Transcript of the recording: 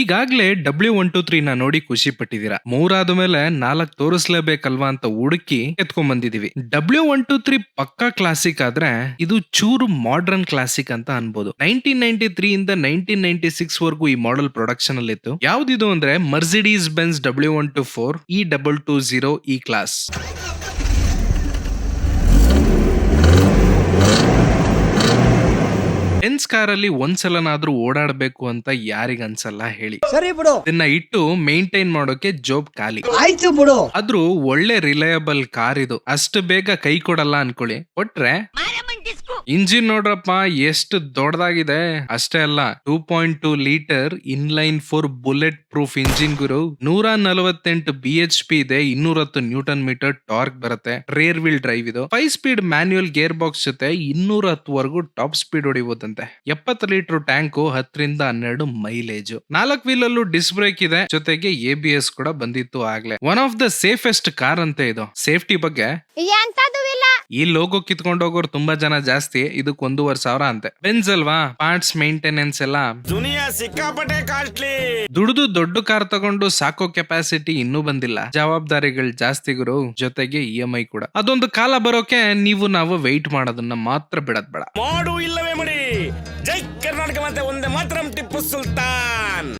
ಈಗಾಗ್ಲೇ W one two three ನ ನೋಡಿ ಖುಷಿ ಪಟ್ಟಿದ್ದೀರಾ. ಮೂರಾದ ಮೇಲೆ ನಾಲ್ಕ್ ತೋರಿಸ್ಲೇಬೇಕಲ್ವಾ ಅಂತ ಹುಡುಕಿ ಎತ್ಕೊಂಡ್ ಬಂದಿದೀವಿ ಡಬ್ಲ್ಯೂ ಒನ್ ಟು ತ್ರೀ ಪಕ್ಕಾ ಕ್ಲಾಸಿಕ್ ಆದ್ರೆ ಇದು ಚೂರು ಮಾಡರ್ನ್ ಕ್ಲಾಸಿಕ್ ಅಂತ ಅನ್ಬೋದು. ನೈನ್ಟೀನ್ ನೈನ್ಟಿ ತ್ರೀ ಇಂದ ನೈನ್ಟೀನ್ ನೈನ್ಟಿ ಸಿಕ್ಸ್ ವರೆಗೂ ಈ ಮಾಡೆಲ್ ಪ್ರೊಡಕ್ಷನ್ ಅಲ್ಲಿ ಇತ್ತು. ಯಾವ್ದಿದು ಅಂದ್ರೆ Mercedes Benz W one two four E double two zero E class Benz ಕಾರಲ್ಲಿ ಒಂದ್ಸಲನಾದ್ರೂ ಓಡಾಡ್ಬೇಕು ಅಂತ ಯಾರಿಗನ್ಸಲ್ಲ ಹೇಳಿ. ಸರಿ ಬಿಡು. ಇದನ್ನ ಇಟ್ಟು ಮೇಂಟೈನ್ ಮಾಡೋಕೆ ಜೋಬ್ ಖಾಲಿ. ಆಯ್ತು ಬಿಡು. ಆದ್ರೂ ಒಳ್ಳೆ ರಿಲಯಬಲ್ ಕಾರ್ ಇದು. ಅಷ್ಟು ಬೇಗ ಕೈ ಕೊಡಲ್ಲ ಅನ್ಕೊಳ್ಳಿ. ಕೊಟ್ರೆ ಇಂಜಿನ್ ನೋಡ್ರಪ್ಪ ಎಷ್ಟು ದೊಡ್ಡದಾಗಿದೆ. ಅಷ್ಟೇ ಅಲ್ಲ two point two litre inline four bullet proof engine ಗುರು ನೂರ ನಲವತ್ತೆಂಟು ಬಿ ಎಚ್ ಪಿ ಇದೆ ಇನ್ನೂರತ್ತು ನ್ಯೂಟನ್ ಮೀಟರ್ ಟಾರ್ಕ್ ಬರುತ್ತೆ ರೇರ್ ವೀಲ್ ಡ್ರೈವ್ ಇದು. Five speed manual gear box ಜೊತೆ ಇನ್ನೂರ ಹತ್ತುವರೆಗೂ ಟಾಪ್ ಸ್ಪೀಡ್ ಹೊಡಿಬಹುದಂತೆ ಎಪ್ಪತ್ತು ಲೀಟರ್ ಟ್ಯಾಂಕು ಹತ್ತರಿಂದ ಹನ್ನೆರಡು ಮೈಲೇಜ್ ನಾಲ್ಕು ವೀಲ್ ಅಲ್ಲೂ ಡಿಸ್ ಬ್ರೇಕ್ ಇದೆ ಜೊತೆಗೆ ಎ ಬಿ ಎಸ್ ಕೂಡ ಬಂದಿತ್ತು ಆಗ್ಲೇ. One of the safest car ಅಂತ ಇದು. ಸೇಫ್ಟಿ ಬಗ್ಗೆ ಈ ಲೋಗೋ ಕಿತ್ಕೊಂಡು ಹೋಗೋರು ತುಂಬಾ ಜನ ಜಾಸ್ತಿ ಜಾಸ್ತಿ ಇದಕ್ಕೆ ಒಂದೂವರೆ ಸಾವಿರ ಅಂತೆ. ಬೆನ್ಸ್ ಅಲ್ವಾ? ಪಾರ್ಟ್ಸ್ ಮೇಂಟೆನೆನ್ಸ್ ಎಲ್ಲ. ದುನಿಯಾ ಸಿಕ್ಕಾಪಟ್ಟೆ ಕಾಸ್ಟ್ಲಿ ದುಡಿದು ದೊಡ್ಡ ಕಾರ್ ತಗೊಂಡು ಸಾಕೋ ಕೆಪಾಸಿಟಿ ಇನ್ನೂ ಬಂದಿಲ್ಲ. ಜವಾಬ್ದಾರಿಗಳು ಜಾಸ್ತಿ ಗುರು. ಜೊತೆಗೆ ಇ ಎಂ ಐ ಕೂಡ. ಅದೊಂದು ಕಾಲ ಬರೋಕೆ ನೀವು ನಾವು ವೆಯ್ಟ್ ಮಾಡೋದನ್ನ ಮಾತ್ರ ಬಿಡದ್ ಬೇಡ. ಮಾಡು ಇಲ್ಲವೇ ಮಾಡಿ. ಜೈ ಕರ್ನಾಟಕ ಮಾತೆ ಒಂದೇ ಮಾತ್ರ ಟಿಪ್ಪು ಸುಲ್ತಾನ್.